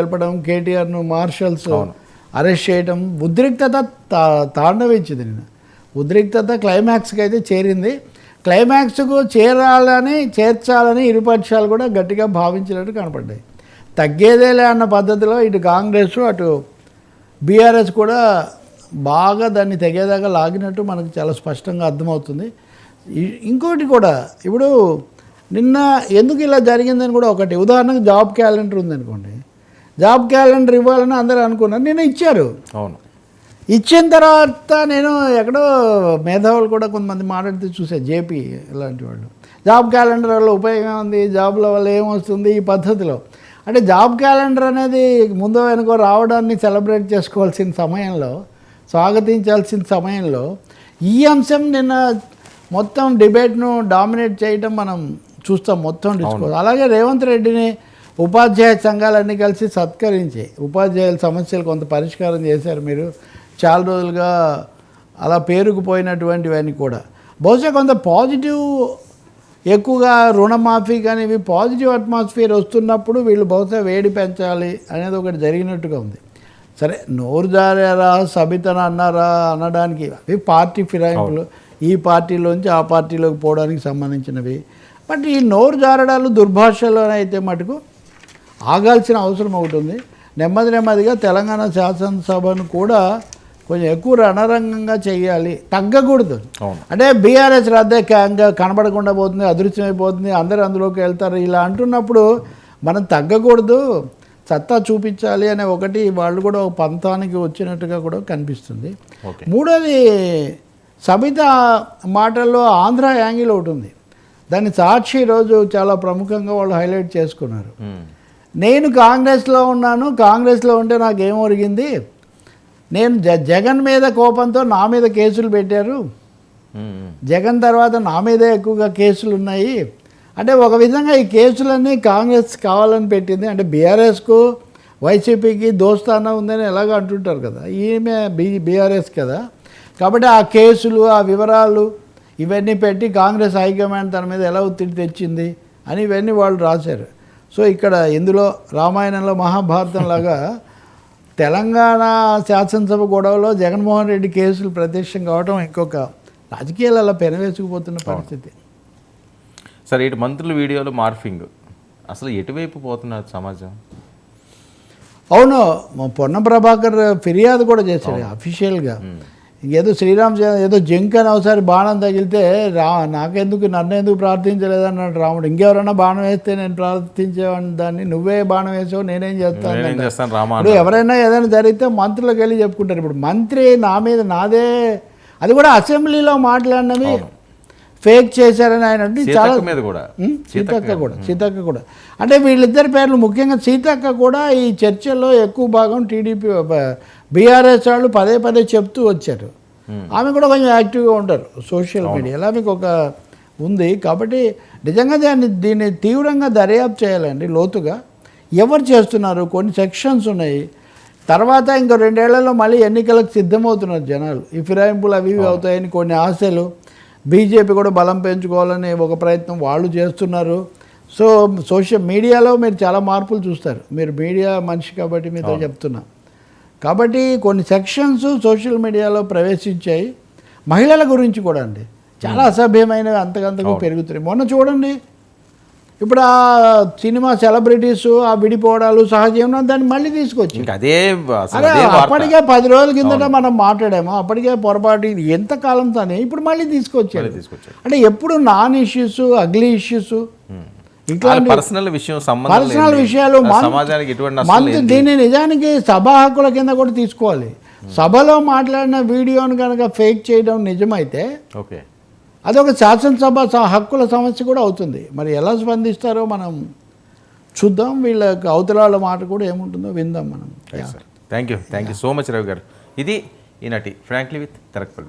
తెలపడం కేటీఆర్ను marshals arrest చేయడం ఉద్రిక్తత తా- తాండవించింది నేను ఉద్రిక్తత క్లైమాక్స్కి అయితే చేరింది. క్లైమాక్స్కు చేరాలని చేర్చాలని ఇరుపక్షాలు కూడా గట్టిగా భావించినట్టు కనపడ్డాయి. తగ్గేదేలే అన్న పద్ధతిలో ఇటు కాంగ్రెస్ అటు బీఆర్ఎస్ కూడా బాగా దాన్ని తెగేదాకా లాగినట్టు మనకు చాలా స్పష్టంగా అర్థమవుతుంది. ఇంకోటి కూడా ఇప్పుడు నిన్న ఎందుకు ఇలా జరిగిందని కూడా ఒకటి. ఉదాహరణకు జాబ్ క్యాలెండర్ ఉందనుకోండి. జాబ్ క్యాలెండర్ ఇవ్వాలని అందరూ అనుకున్నారు. నిన్న ఇచ్చారు. అవును. ఇచ్చిన తర్వాత నేను ఎక్కడో మేధావులు కూడా కొంతమంది మాట్లాడితే చూసా జేపీ ఇలాంటి వాళ్ళు. జాబ్ క్యాలెండర్ వల్ల ఉపయోగం ఉంది జాబ్ల వల్ల ఏమొస్తుంది ఈ పద్ధతిలో. అంటే జాబ్ క్యాలెండర్ అనేది ముందో వెనుకో రావడాన్ని సెలబ్రేట్ చేసుకోవాల్సిన సమయంలో స్వాగతించాల్సిన సమయంలో ఈ అంశం నిన్న మొత్తం డిబేట్ను డామినేట్ చేయడం మనం చూస్తాం మొత్తం డిస్కోర్స్ అలాగే రేవంత్ రెడ్డిని ఉపాధ్యాయ సంఘాలన్నీ కలిసి సత్కరించి ఉపాధ్యాయుల సమస్యలు కొంత పరిష్కారం చేశారు మీరు. చాలా రోజులుగా అలా పేరుకుపోయినటువంటివన్నీ కూడా. బహుశా కొంత పాజిటివ్ ఎక్కువగా రుణమాఫీ కానీ ఇవి పాజిటివ్ అట్మాస్ఫియర్ వస్తున్నప్పుడు వీళ్ళు బహుశా వేడి పెంచాలి అనేది ఒకటి జరిగినట్టుగా ఉంది. సరే నోరు జారారా సబితన అన్నారా అనడానికి అవి పార్టీ ఫిరాయింపులు. ఈ పార్టీలోంచి ఆ పార్టీలోకి పోవడానికి సంబంధించినవి. బట్ ఈ నోరు జారడాలు దుర్భాషలో అయితే మటుకు ఆగాల్సిన అవసరం ఒకటి ఉంది. నెమ్మది నెమ్మదిగా తెలంగాణ శాసనసభను కూడా కొంచెం ఎక్కువ రణరంగంగా చేయాలి. తగ్గకూడదు. అంటే బీఆర్ఎస్ రద్దే ఇంకా కనబడకుండా పోతుంది అదృశ్యమైపోతుంది అందరూ అందులోకి వెళ్తారు. ఇలా అంటున్నప్పుడు మనం తగ్గకూడదు. సత్తా చూపించాలి అనే ఒకటి వాళ్ళు కూడా ఒక పంతానికి వచ్చినట్టుగా కూడా కనిపిస్తుంది. మూడోది సబిత మాటల్లో ఆంధ్ర యాంగిల్ ఒకటి ఉంది. దాన్ని సాక్షి ఈరోజు చాలా ప్రముఖంగా వాళ్ళు హైలైట్ చేసుకున్నారు. నేను కాంగ్రెస్లో ఉన్నాను కాంగ్రెస్లో ఉంటే నాకు ఏం ఒరిగింది? నేను జ జగన్ మీద కోపంతో నా మీద కేసులు పెట్టారు. జగన్ తర్వాత నా మీదే ఎక్కువగా కేసులు ఉన్నాయి. అంటే ఒక విధంగా ఈ కేసులన్నీ కాంగ్రెస్ కావాలని పెట్టింది. అంటే బీఆర్ఎస్కు వైసీపీకి దోస్తానా ఉందని ఎలాగ అంటుంటారు కదా. ఈమె బీ బీఆర్ఎస్ కదా. కాబట్టి ఆ కేసులు ఆ వివరాలు ఇవన్నీ పెట్టి కాంగ్రెస్ హైకమాండ్ తన మీద ఎలా ఒత్తిడి తెచ్చింది అని ఇవన్నీ వాళ్ళు రాశారు. సో ఇక్కడ ఇందులో రామాయణంలో మహాభారతం లాగా తెలంగాణ శాసనసభ గొడవలో జగన్మోహన్ రెడ్డి కేసులు ప్రత్యక్షం కావడం ఇంకొక రాజకీయాలు అలా పెనవేసుకుపోతున్న పరిస్థితి. సరే ఇటు మంత్రుల వీడియోలు మార్ఫింగ్. అసలు ఎటువైపు పోతున్నారు సమాజం? అవును పొన్న ప్రభాకర్ ఫిర్యాదు కూడా చేశాడు అఫీషియల్గా ఏదో శ్రీరామ్ ఏదో జంక్ అని ఒకసారి బాణం తగిలితే రా నాకెందుకు నన్ను ఎందుకు ప్రార్థించలేదన్నాడు రాముడు. ఇంకెవరైనా బాణం వేస్తే నేను ప్రార్థించేవాడిని. దాన్ని నువ్వే బాణం వేసావు నేనేం చేస్తాను అన్నాడు. ఇప్పుడు ఎవరైనా ఏదైనా జరిగితే మంత్రులకు వెళ్ళి చెప్పుకుంటారు. ఇప్పుడు మంత్రి నా మీద నాదే అది కూడా అసెంబ్లీలో మాట్లాడినవి ఫేక్ చేశారని ఆయన అంటే చాలా సీతక్క మీద కూడా? సీతక్క. కూడా సీతక్క కూడా. అంటే వీళ్ళిద్దరి పేర్లు ముఖ్యంగా సీతక్క కూడా ఈ చర్చల్లో ఎక్కువ భాగం టీడీపీ బీఆర్ఎస్ వాళ్ళు పదే పదే చెప్తూ వచ్చారు. ఆమె కూడా కొంచెం యాక్టివ్గా ఉంటారు సోషల్ మీడియాలో ఆమెకు ఒక ఉంది. కాబట్టి నిజంగా దాన్ని దీన్ని తీవ్రంగా దర్యాప్తు చేయాలండి లోతుగా. ఎవరు చేస్తున్నారు? కొన్ని సెక్షన్స్ ఉన్నాయి. తర్వాత ఇంకో రెండేళ్ళలో మళ్ళీ ఎన్నికలకు సిద్ధమవుతున్నారు జనాలు. ఈ ఫిరాయింపులు అవి ఇవి అవుతాయని కొన్ని ఆశలు. బీజేపీ కూడా బలం పెంచుకోవాలని ఒక ప్రయత్నం వాళ్ళు చేస్తున్నారు. సో సోషల్ మీడియాలో మీరు చాలా మార్పులు చూస్తారు. మీరు మీడియా మనిషి కాబట్టి మీతో చెప్తున్నా. కాబట్టి కొన్ని సెక్షన్స్ సోషల్ మీడియాలో ప్రవేశించాయి. మహిళల గురించి కూడా అండి. చాలా అసభ్యమైనవి అంతకంతకు పెరుగుతున్నాయి. మొన్న చూడండి ఇప్పుడు ఆ సినిమా సెలబ్రిటీస్ ఆ విడిపోవడాలు సహజీవనం దాన్ని మళ్ళీ తీసుకొచ్చి. అదే అప్పటికే పది రోజుల కిందట మనం మాట్లాడాము అప్పటికే పొరపాటు ఇది ఎంత కాలం తానే ఇప్పుడు మళ్ళీ తీసుకొచ్చారు. అంటే ఎప్పుడు non issues ugly issues personal విషయం పర్సనల్. విషయాలు సమాజానికి ఎటువంటి దీన్ని నిజానికి సభా హక్కుల కింద కూడా తీసుకోవాలి. సభలో మాట్లాడిన వీడియోను కనుక ఫేక్ చేయడం నిజమైతే ఓకే. అదొక శాసనసభ హక్కుల సమస్య కూడా అవుతుంది. మరి ఎలా స్పందిస్తారో మనం చూద్దాం. వీళ్ళ అవతల వాళ్ళ మాట కూడా ఏముంటుందో విందాం మనం. Thank you thank you so much Ravi గారు. ఇది ఈనాటి ఫ్రాంక్లీ విత్ తెరక్పల్లి